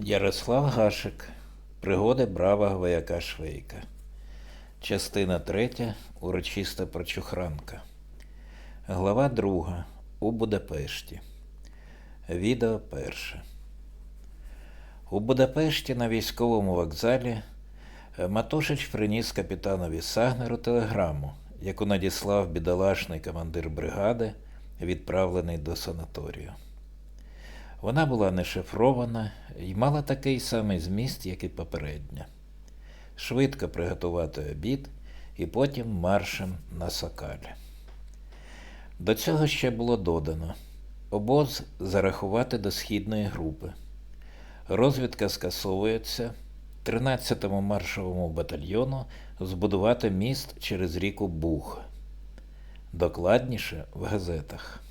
Ярослав Гашик. Пригоди бравого вояка Швейка. Частина третя. Урочиста прочухранка. Глава друга. У Будапешті. Відео перше. У Будапешті на військовому вокзалі е, Матошич приніс капітанові Сагнеру телеграму, яку надіслав бідолашний командир бригади, відправлений до санаторію. Вона була не шифрована і мала такий самий зміст, як і попередня. Швидко приготувати обід і потім маршем на Сокалі. До цього ще було додано обоз зарахувати до східної групи. Розвідка скасовується 13-му маршовому батальйону збудувати міст через ріку Буг. Докладніше в газетах.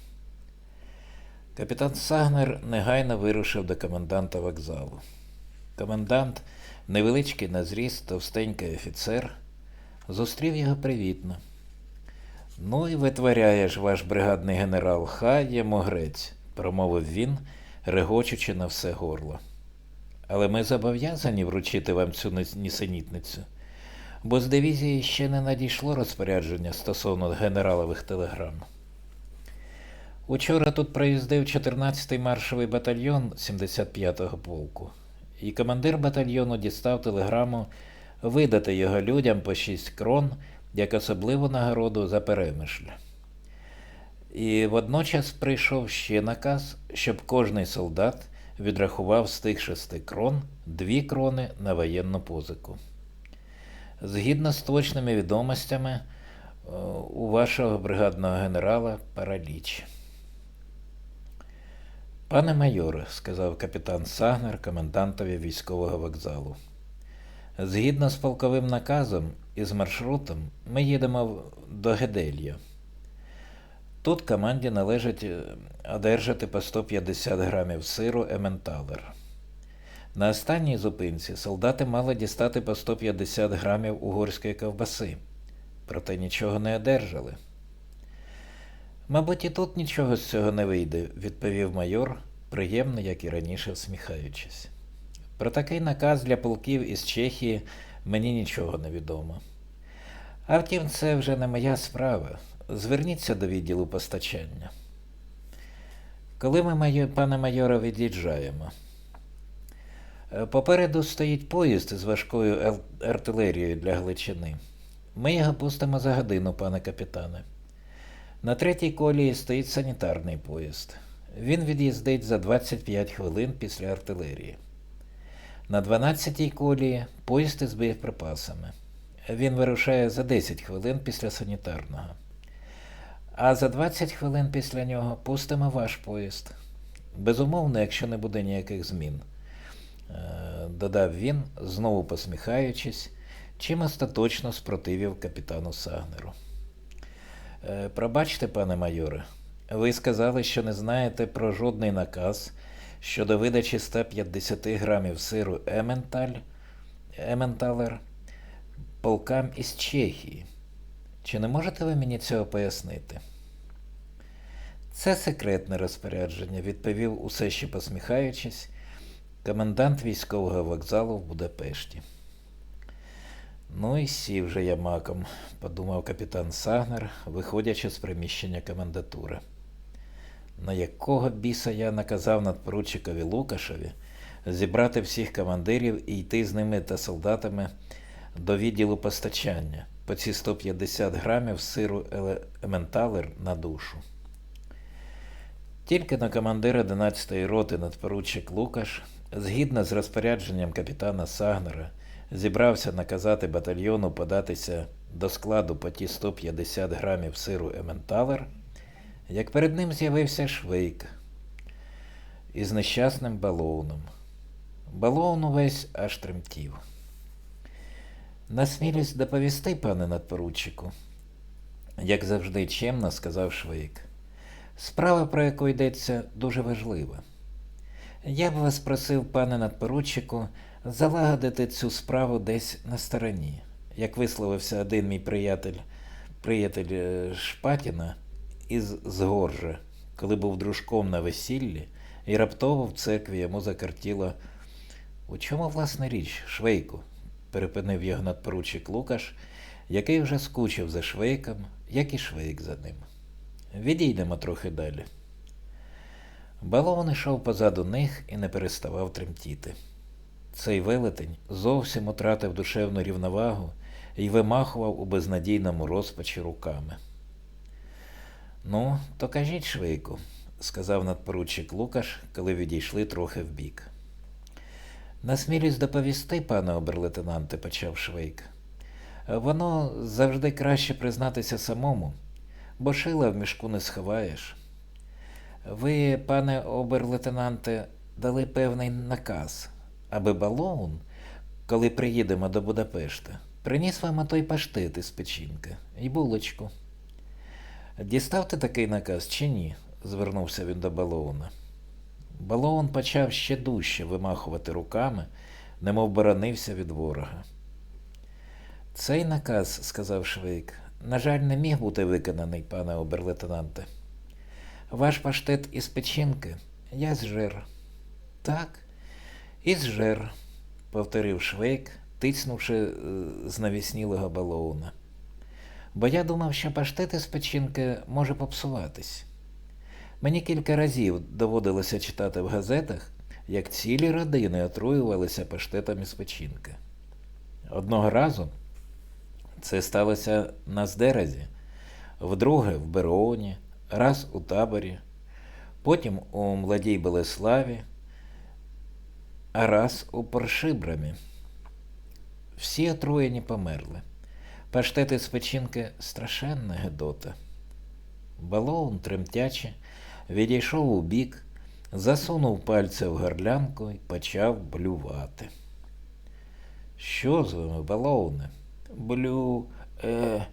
Капітан Сагнер негайно вирушив до коменданта вокзалу. Комендант, невеличкий на зріст, товстенький офіцер, зустрів його привітно. Ну і витворяє ж ваш бригадний генерал, хай йому грець, промовив він, регочучи на все горло. Але ми зобов'язані вручити вам цю нісенітницю, бо з дивізії ще не надійшло розпорядження стосовно генералових телеграм. Учора тут проїздив 14-й маршовий батальйон 75-го полку, і командир батальйону дістав телеграму видати його людям по 6 крон як особливу нагороду за перемишль. І водночас прийшов ще наказ, щоб кожний солдат відрахував з тих шести крон дві крони на воєнну позику. Згідно з точними відомостями, е, у вашого бригадного генерала параліч. Пане майоре, сказав капітан Сагнер комендантові військового вокзалу. Згідно з полковим наказом і з маршрутом, ми їдемо до Геделья. Тут команді належить е, одержати по 150 грамів сиру Ементалер. На останній зупинці солдати мали дістати по 150 грамів угорської ковбаси, проте нічого не одержали. Мабуть, і тут нічого з цього не вийде, відповів майор, приємно, як і раніше, всміхаючись. Про такий наказ для полків із Чехії мені нічого не відомо. А втім, це вже не моя справа. Зверніться до відділу постачання. Коли ми, пане майоре, від'їжджаємо? Попереду стоїть поїзд з важкою артилерією для Гличини. Ми його пустимо за годину, пане капітане. На третій колії стоїть санітарний поїзд. Він від'їздить за 25 хвилин після артилерії. На 12-й колії поїзд із боєприпасами. Він вирушає за 10 хвилин після санітарного. А за 20 хвилин після нього пустимо ваш поїзд. Безумовно, якщо не буде ніяких змін, е, додав він, знову посміхаючись, чим остаточно спротивів капітану Сагнеру. Е, Пробачте, пане майоре, ви сказали, що не знаєте про жодний наказ щодо видачі 150 грамів сиру Ементаль, Ементалер полкам із Чехії. Чи не можете ви мені цього пояснити? Це секретне розпорядження, відповів усе ще посміхаючись, комендант військового вокзалу в Будапешті. Ну і сів же я маком, подумав капітан Сагнер, виходячи з приміщення комендатури. На якого біса я наказав надпоручикові Лукашеві зібрати всіх командирів і йти з ними та солдатами до відділу постачання по ці 150 грамів сиру еле- ементалер на душу. Тільки на командира 11-ї роти надпоручик Лукаш, згідно з розпорядженням капітана Сагнера, зібрався наказати батальйону податися до складу по ті 150 грамів сиру ементалер, як перед ним з'явився Швейк із нещасним балоуном. Балоун увесь аж тремтів. Насмілюсь доповісти, пане надпоручику, як завжди чемно сказав Швейк. Справа, про яку йдеться, дуже важлива. Я б вас просив, пане надпоручику, залагодити цю справу десь на стороні. Як висловився один мій приятель, приятель е, Шпатіна із Згоржа, коли був дружком на весіллі, і раптово в церкві йому закартіло У чому власна річ, Швейку? перепинив його надпоручик Лукаш, який вже скучив за Швейком, як і Швейк за ним. Відійдемо трохи далі. Балован ішов позаду них і не переставав тремтіти. Цей велетень зовсім утратив душевну рівновагу і вимахував у безнадійному розпачі руками. Ну, то кажіть, Швейку, сказав надпоручик Лукаш, коли відійшли трохи вбік. Насмілюсь доповісти, пане оберлейтенанте, почав Швейк. Воно завжди краще признатися самому, бо шила в мішку не сховаєш. Ви, пане оберлейтенанте, дали певний наказ, аби балоун, коли приїдемо до Будапешта, приніс вам той паштет із печінки і булочку. Діставте такий наказ чи ні? звернувся він до балоуна. Балоун почав ще дужче вимахувати руками, немов боронився від ворога. Цей наказ, сказав Швейк, на жаль, не міг бути виконаний, пане оберлейтенанте. Ваш паштет із печінки я зжер. Так, і зжер, повторив Швейк, тицнувши е, з навіснілого балоуна. Бо я думав, що паштет із печінки може попсуватись. Мені кілька разів доводилося читати в газетах, як цілі родини отруювалися паштетом із печінки. Одного разу це сталося на Здеразі, вдруге в Бероні, раз у таборі, потім у Младій Белеславі, а раз у Поршибрамі. Всі отруєні померли. Паштети з печінки страшенна гедота. Балоун, тремтячи, відійшов у бік, засунув пальця в горлянку і почав блювати. Що з вами, балоуне? Блю, е,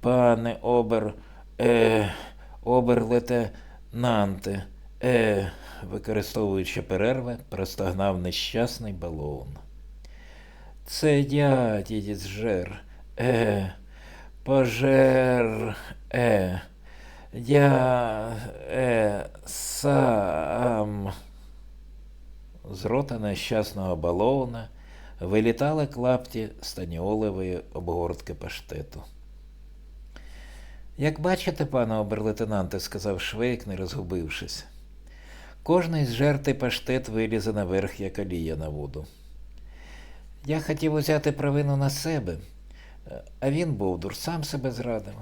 пане обер, е, оберлетенанте, е, використовуючи перерви, простогнав нещасний балоун. Це я, дідець жер, е, пожер, е. Я е, сам. З рота нещасного баловна вилітали клапті станіолової обгортки паштету. Як бачите, пане оберлейтенанте, сказав Швейк, не розгубившись, кожний з жерти паштет вилізе наверх, як олія на воду. Я хотів узяти провину на себе, а він, Бовдур, сам себе зрадив.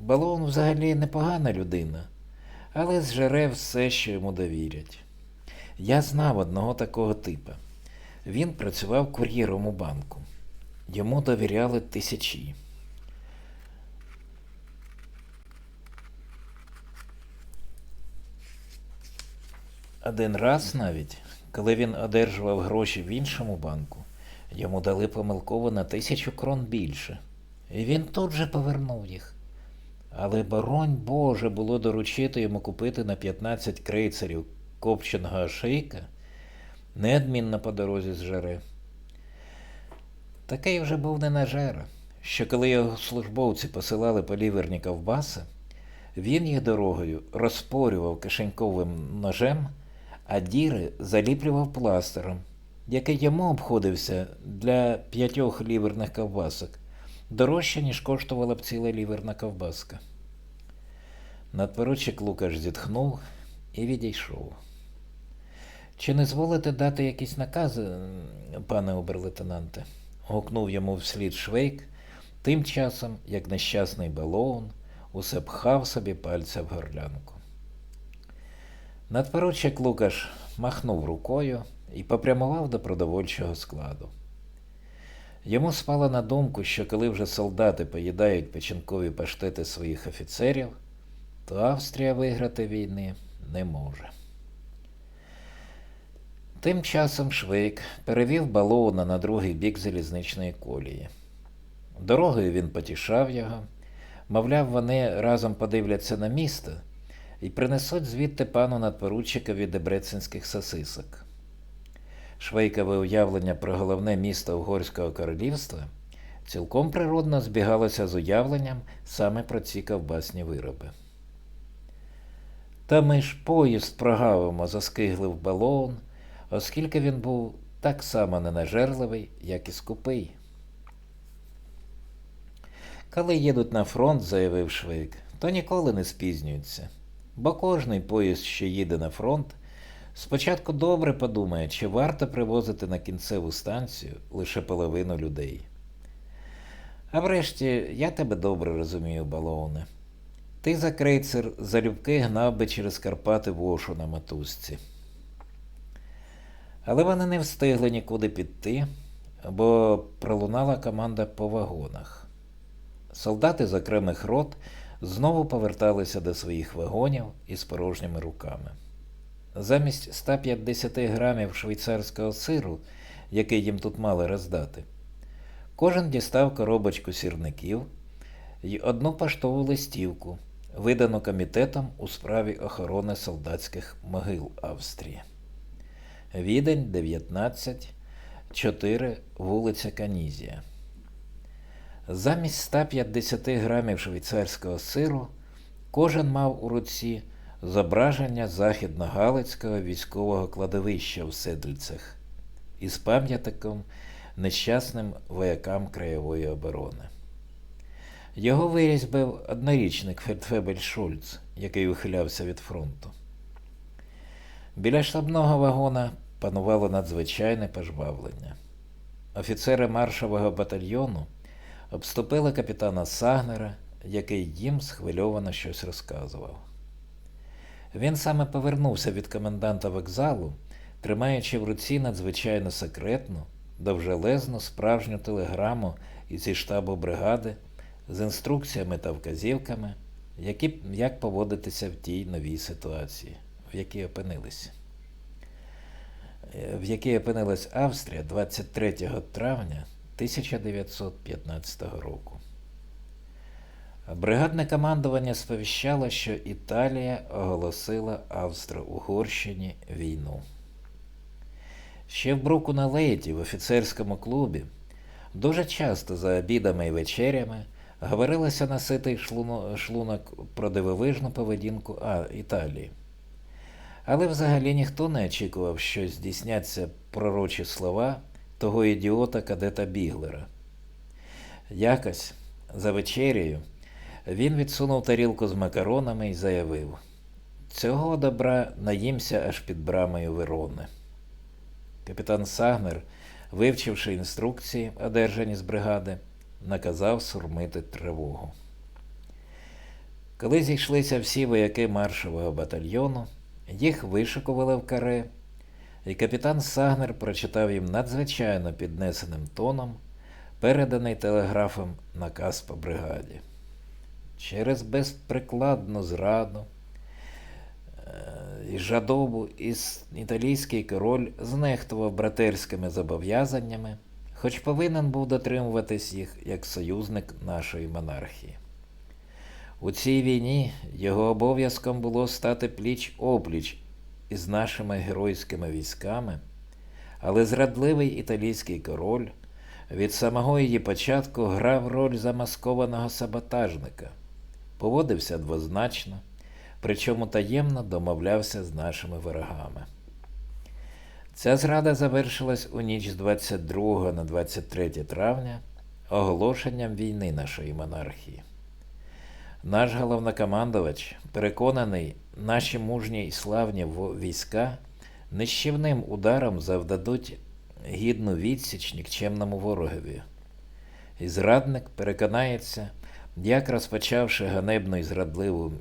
Балон взагалі непогана людина, але зжере все, що йому довірять. Я знав одного такого типа. Він працював кур'єром у банку. Йому довіряли тисячі. Один раз навіть, коли він одержував гроші в іншому банку, йому дали помилково на тисячу крон більше. І він тут же повернув їх. Але боронь Боже було доручити йому купити на 15 крейцерів копченого шейка, неодмінно по дорозі з жари. Такий вже був не нажера, що коли його службовці посилали по ліверні ковбаси, він їх дорогою розпорював кишеньковим ножем, а діри заліплював пластером, який йому обходився для п'ятьох ліверних ковбасок дорожче, ніж коштувала б ціла ліверна ковбаска. Надпоручик Лукаш зітхнув і відійшов. Чи не зволите дати якісь накази, пане оберлейтенанте? гукнув йому вслід Швейк, тим часом, як нещасний балоун усе пхав собі пальця в горлянку. Надпоручик Лукаш махнув рукою і попрямував до продовольчого складу. Йому спало на думку, що коли вже солдати поїдають печінкові паштети своїх офіцерів, то Австрія виграти війни не може. Тим часом Швейк перевів балоуна на другий бік залізничної колії. Дорогою він потішав його, мовляв, вони разом подивляться на місто і принесуть звідти пану надпоручикові дебрецинських сосисок. Швейкове уявлення про головне місто Угорського королівства цілком природно збігалося з уявленням саме про ці ковбасні вироби. Та ми ж поїзд прогавимо, заскиглив балоун, оскільки він був так само ненажерливий, як і скупий. Коли їдуть на фронт, заявив Швейк, то ніколи не спізнюються, бо кожний поїзд, що їде на фронт, спочатку добре подумає, чи варто привозити на кінцеву станцію лише половину людей. А врешті, я тебе добре розумію, балоуне. Ти за крейцер залюбки гнав би через Карпати вошу на мотузці. Але вони не встигли нікуди піти, бо пролунала команда по вагонах. Солдати з окремих рот знову поверталися до своїх вагонів із порожніми руками. Замість 150 грамів швейцарського сиру, який їм тут мали роздати, кожен дістав коробочку сірників і одну поштову листівку, видану комітетом у справі охорони солдатських могил Австрії. Відень 19, 4, вулиця Канізія. Замість 150 грамів швейцарського сиру кожен мав у руці зображення західно-галицького військового кладовища в Седльцях із пам'ятником нещасним воякам краєвої оборони. Його вирізбив однорічник Фельдфебель Шульц, який ухилявся від фронту. Біля штабного вагона панувало надзвичайне пожвавлення. Офіцери маршового батальйону обступили капітана Сагнера, який їм схвильовано щось розказував. Він саме повернувся від коменданта вокзалу, тримаючи в руці надзвичайно секретну, довжелезну справжню телеграму зі штабу бригади з інструкціями та вказівками, які, як поводитися в тій новій ситуації, в якій опинилися. В якій опинилась Австрія 23 травня 1915 року. Бригадне командування сповіщало, що Італія оголосила Австро-Угорщині війну. Ще в Бруку на Лейті в офіцерському клубі дуже часто за обідами і вечерями говорилося на ситий шлунок про дивовижну поведінку а, Італії. Але взагалі ніхто не очікував, що здійсняться пророчі слова того ідіота кадета Біглера. Якось за вечерею він відсунув тарілку з макаронами і заявив: Цього добра наїмся аж під брамою Верони. Капітан Сагнер, вивчивши інструкції, одержані з бригади, наказав сурмити тривогу. Коли зійшлися всі вояки маршового батальйону, їх вишикували в каре, і капітан Сагнер прочитав їм надзвичайно піднесеним тоном, переданий телеграфом наказ по бригаді. Через безприкладну зраду і жадобу італійський король знехтував братерськими зобов'язаннями, хоч повинен був дотримуватись їх як союзник нашої монархії. У цій війні його обов'язком було стати пліч опліч із нашими геройськими військами, але зрадливий італійський король від самого її початку грав роль замаскованого саботажника, поводився двозначно, причому таємно домовлявся з нашими ворогами. Ця зрада завершилась у ніч з 22 на 23 травня оголошенням війни нашої монархії. Наш головнокомандувач, переконаний, наші мужні й славні війська нищівним ударом завдадуть гідну відсіч нікчемному ворогові. І зрадник переконається, як розпочавши ганебну і зрадливу,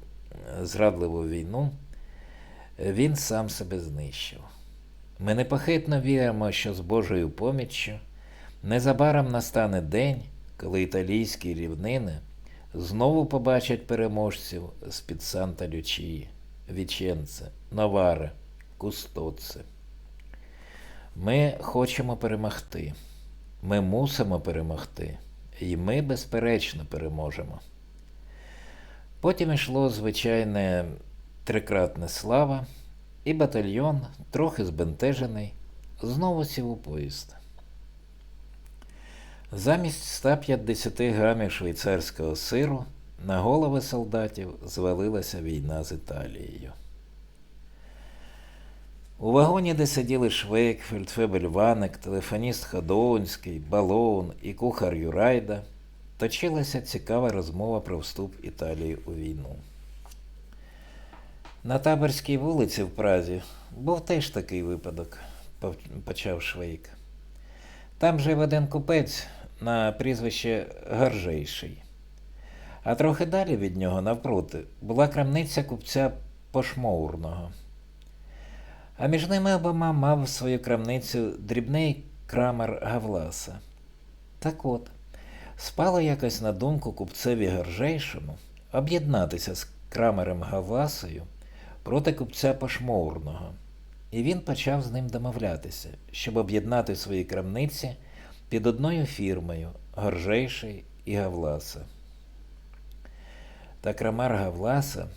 зрадливу війну, він сам себе знищив. Ми непохитно віримо, що з Божою поміччю незабаром настане день, коли італійські рівнини знову побачать переможців з-під Санта Лючії, Віченце, Новаре, Кустоце. Ми хочемо перемогти. Ми мусимо перемогти. І ми, безперечно, переможемо. Потім йшло звичайне трикратне слава, і батальйон, трохи збентежений, знову сів у поїзд. Замість 150 грамів швейцарського сиру на голови солдатів звалилася війна з Італією. У вагоні, де сиділи Швейк, Фельдфебель Ваник, телефоніст Ходоунський, Балоун і кухар Юрайда, точилася цікава розмова про вступ Італії у війну. На таборській вулиці в Празі був теж такий випадок, почав Швейк. Там жив один купець на прізвище Гаржейший. А трохи далі від нього, навпроти, була крамниця купця Пошмоурного. А між ними обома мав свою крамницю дрібний крамер Гавласа. Так от, спало якось на думку купцеві Гаржейшому об'єднатися з крамером Гавласою проти купця Пошмоурного, і він почав з ним домовлятися, щоб об'єднати свої крамниці під одною фірмою Горжейший і Гавласа. Та крамар Гавласа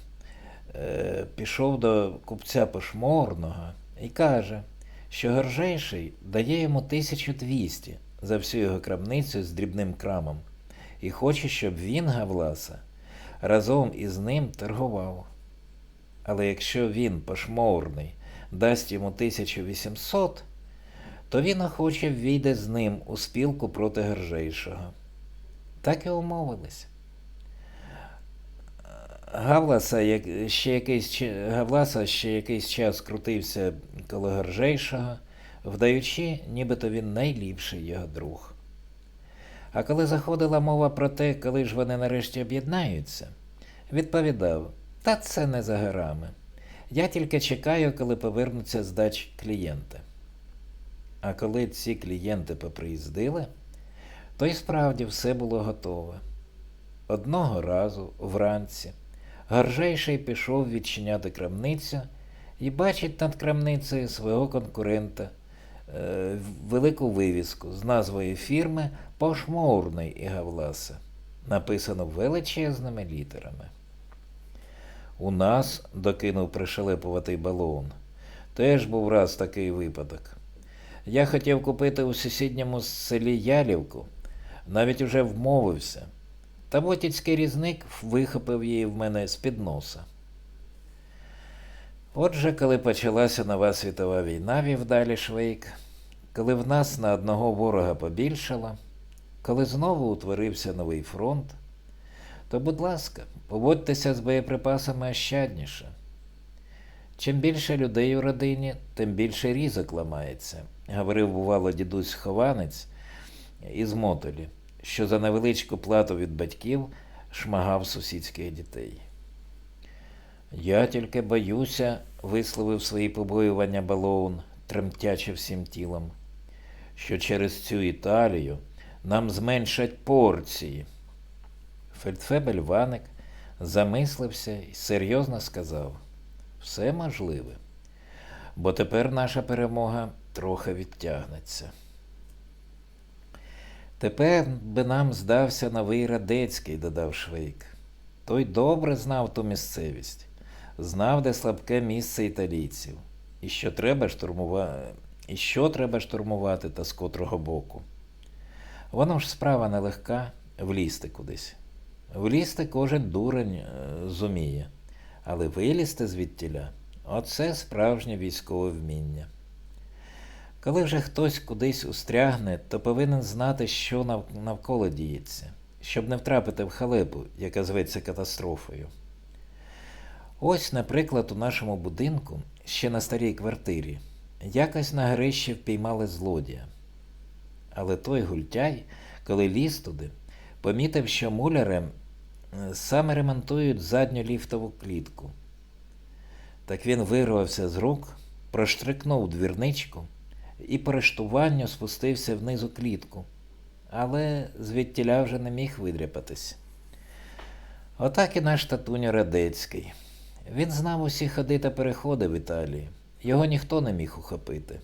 е, пішов до купця Пошморного і каже, що Горжейший дає йому 1200 за всю його крамницю з дрібним крамом і хоче, щоб він, Гавласа, разом із ним торгував. Але якщо він, пошморний, дасть йому 1800, то він охоче ввійде з ним у спілку проти Горжейшого. Так і умовились. Гавласа, як, ще якийсь, Гавласа ще якийсь час крутився коло Горжейшого, вдаючи, нібито він найліпший його друг. А коли заходила мова про те, коли ж вони нарешті об'єднаються, відповідав, та це не за горами. Я тільки чекаю, коли повернуться з клієнти. А коли ці клієнти поприїздили, то й справді все було готове. Одного разу, вранці, Гаржейший пішов відчиняти крамницю і бачить над крамницею свого конкурента е, велику вивіску з назвою фірми Пошмоурний і Гавласа, написано величезними літерами. У нас, докинув пришелепуватий балоун, теж був раз такий випадок. Я хотів купити у сусідньому селі Ялівку, навіть уже вмовився. Та ботіцький різник вихопив її в мене з-під носа. Отже, коли почалася нова світова війна, вів Швейк, коли в нас на одного ворога побільшало, коли знову утворився новий фронт, то, будь ласка, поводьтеся з боєприпасами ощадніше. Чим більше людей у родині, тим більше різок ламається, говорив, бувало, дідусь Хованець із Мотолі, що за невеличку плату від батьків шмагав сусідських дітей. Я тільки боюся, висловив свої побоювання Балоун, тремтячи всім тілом, що через цю Італію нам зменшать порції. Фельдфебель Ваник замислився і серйозно сказав: все можливе, бо тепер наша перемога трохи відтягнеться. Тепер би нам здався новий Радецький, додав Швейк. Той добре знав ту місцевість, знав, де слабке місце італійців, і що треба штурмувати, і що треба штурмувати та з котрого боку. Воно ж справа нелегка влізти кудись. Влізти кожен дурень е, зуміє, але вилізти звідтіля оце справжнє військове вміння. Коли вже хтось кудись устрягне, то повинен знати, що нав- навколо діється, щоб не втрапити в халепу, яка зветься катастрофою. Ось, наприклад, у нашому будинку, ще на старій квартирі, якось на горищі впіймали злодія. Але той гультяй, коли ліз туди, помітив, що муляри е, саме ремонтують задню ліфтову клітку. Так він вирвався з рук, проштрикнув двірничку і по рештуванню спустився вниз у клітку, але звідтіля вже не міг видряпатись. Отак і наш татуню Радецький. Він знав усі ходи та переходи в Італії. Його ніхто не міг ухопити.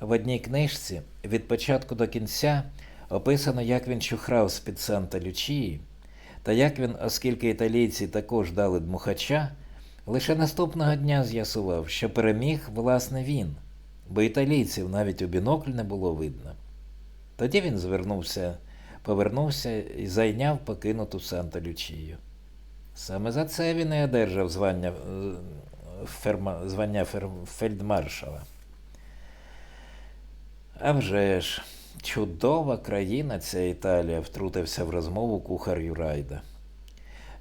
В одній книжці від початку до кінця описано, як він чухрав з-під Санта Лючії, та як він, оскільки італійці також дали дмухача, лише наступного дня з'ясував, що переміг власне він, бо італійців навіть у бінокль не було видно. Тоді він звернувся, повернувся і зайняв покинуту Санта Лючію. Саме за це він і одержав звання е, ферма, звання фер, фельдмаршала. А вже ж, чудова країна ця Італія, втрутився в розмову кухар Юрайда.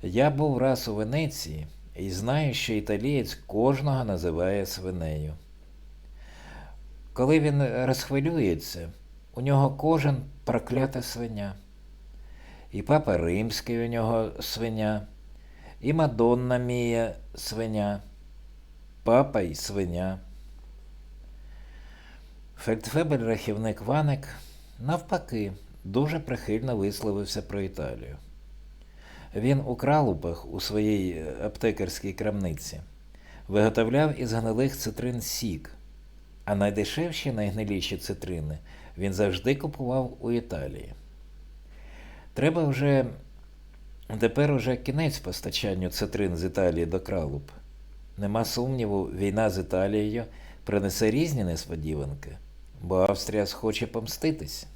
Я був раз у Венеції і знаю, що італієць кожного називає свинею. Коли він розхвилюється, у нього кожен проклята свиня. І папа римський у нього свиня, і Мадонна Мія свиня, папа й свиня. Фельдфебель рахівник Ваник, навпаки, дуже прихильно висловився про Італію. Він у кралупах у своїй аптекарській крамниці виготовляв із гнилих цитрин сік, а найдешевші найгниліші цитрини він завжди купував у Італії. Треба вже тепер уже кінець постачанню цитрин з Італії до кралуп. Нема сумніву, війна з Італією принесе різні несподіванки, бо Австрія схоче помститись.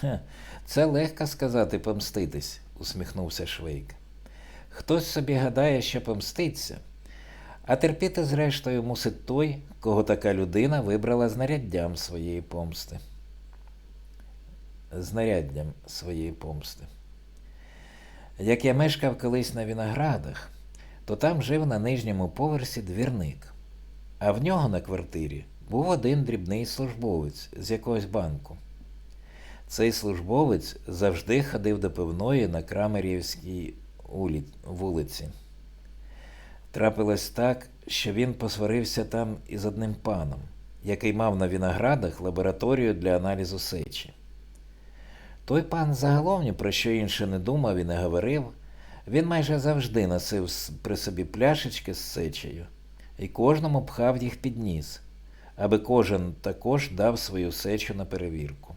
Хе, це легко сказати помститись, усміхнувся Швейк. Хтось собі гадає, що помститься, а терпіти, зрештою, мусить той, кого така людина вибрала знаряддям своєї помсти. Знаряддям своєї помсти. Як я мешкав колись на виноградах, то там жив на нижньому поверсі двірник, а в нього на квартирі був один дрібний службовець з якогось банку. Цей службовець завжди ходив до пивної на Крамерівській вулиці. Трапилось так, що він посварився там із одним паном, який мав на виноградах лабораторію для аналізу сечі. Той пан загалом ні про що інше не думав і не говорив. Він майже завжди носив при собі пляшечки з сечею і кожному пхав їх під ніс, аби кожен також дав свою сечу на перевірку.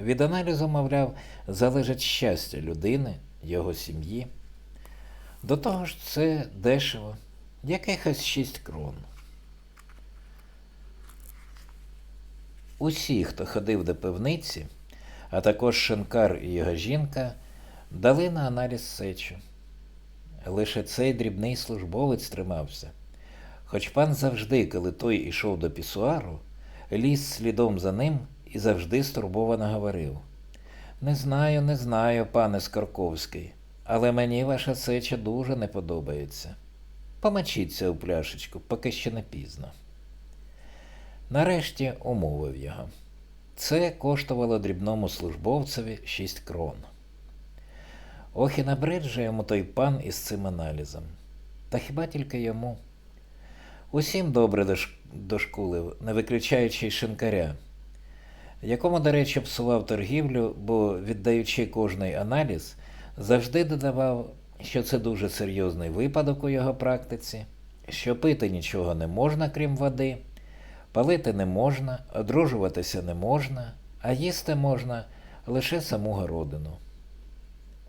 Від аналізу, мовляв, залежить щастя людини, його сім'ї. До того ж, це дешево, якихось 6 крон. Усі, хто ходив до пивниці, а також Шенкар і його жінка, дали на аналіз сечу. Лише цей дрібний службовець тримався. Хоч пан завжди, коли той ішов до пісуару, ліз слідом за ним і завжди стурбовано говорив. Не знаю, не знаю, пане Скорковський, але мені ваша сеча дуже не подобається. Помочіться у пляшечку, поки ще не пізно. Нарешті умовив його. Це коштувало дрібному службовцеві 6 крон. Ох і набриджує йому той пан із цим аналізом. Та хіба тільки йому? Усім добре дош- дошкулив, не виключаючи й шинкаря, якому, до речі, псував торгівлю, бо, віддаючи кожний аналіз, завжди додавав, що це дуже серйозний випадок у його практиці, що пити нічого не можна, крім води, палити не можна, одружуватися не можна, а їсти можна лише саму городину.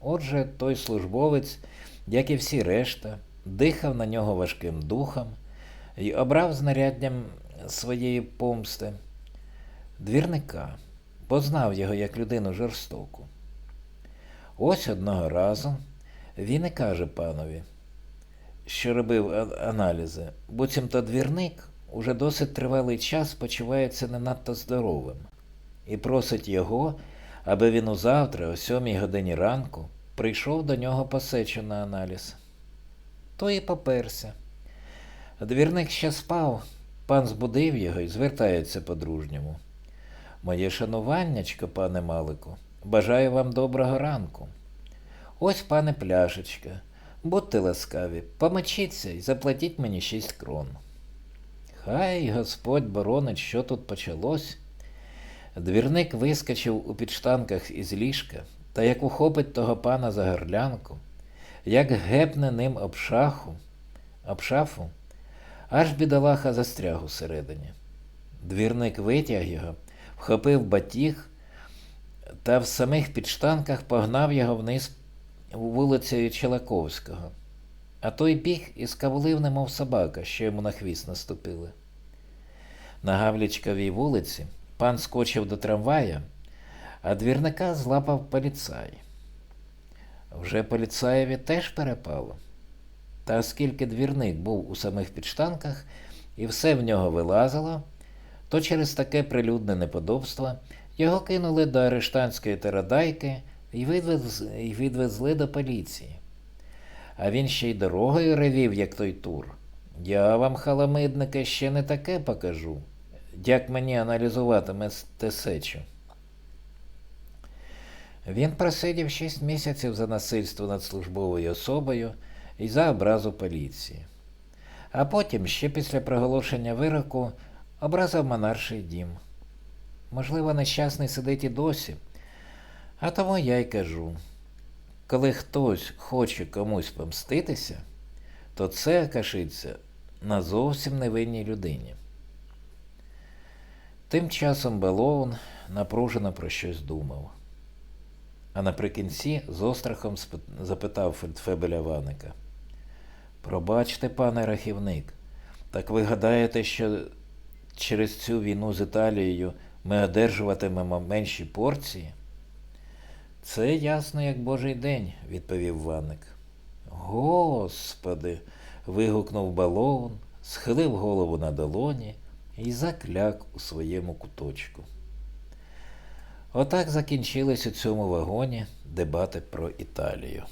Отже, той службовець, як і всі решта, дихав на нього важким духом і обрав знаряддям своєї помсти двірника, бо знав його як людину жорстоку. Ось одного разу він і каже панові, що робив аналізи, буцімто двірник уже досить тривалий час почувається не надто здоровим і просить його, аби він узавтра, о сьомій годині ранку, прийшов до нього по сечу на аналіз. То і поперся. Двірник ще спав, пан збудив його і звертається по-дружньому. Моє шануваннячко, пане Малику, бажаю вам доброго ранку. Ось, пане пляшечка, будьте ласкаві, помочіться і заплатіть мені шість крон. Хай Господь боронить, що тут почалось. Двірник вискочив у підштанках із ліжка, та як ухопить того пана за горлянку, як гепне ним об шаху, об шафу, аж бідолаха застряг усередині. Двірник витяг його, вхопив батіг та в самих підштанках погнав його вниз вулицею Челаковського. А той біг і скавлив, немов собака, що йому на хвіст наступили. На Гавлічковій вулиці пан скочив до трамвая, а двірника злапав поліцай. Вже поліцаєві теж перепало. Та оскільки двірник був у самих підштанках і все в нього вилазило, то через таке прилюдне неподобство його кинули до арештанської тарадайки і відвезли, і відвезли до поліції. А він ще й дорогою ревів, як той тур. Я вам, халамиднике, ще не таке покажу, як мені аналізуватиме те сечу. Він просидів шість місяців за насильство над службовою особою і за образу поліції. А потім, ще після проголошення вироку, образив монарший дім. Можливо, нещасний сидить і досі. А тому я й кажу: коли хтось хоче комусь помститися, то це кашиться на зовсім невинній людині. Тим часом Белоун напружено про щось думав. А наприкінці з острахом запитав фельдфебеля Ваника. Пробачте, пане рахівник, так ви гадаєте, що через цю війну з Італією ми одержуватимемо менші порції? Це ясно, як божий день, відповів Ваник. Господи. вигукнув балоун, схилив голову на долоні і закляк у своєму куточку. Отак закінчились у цьому вагоні дебати про Італію.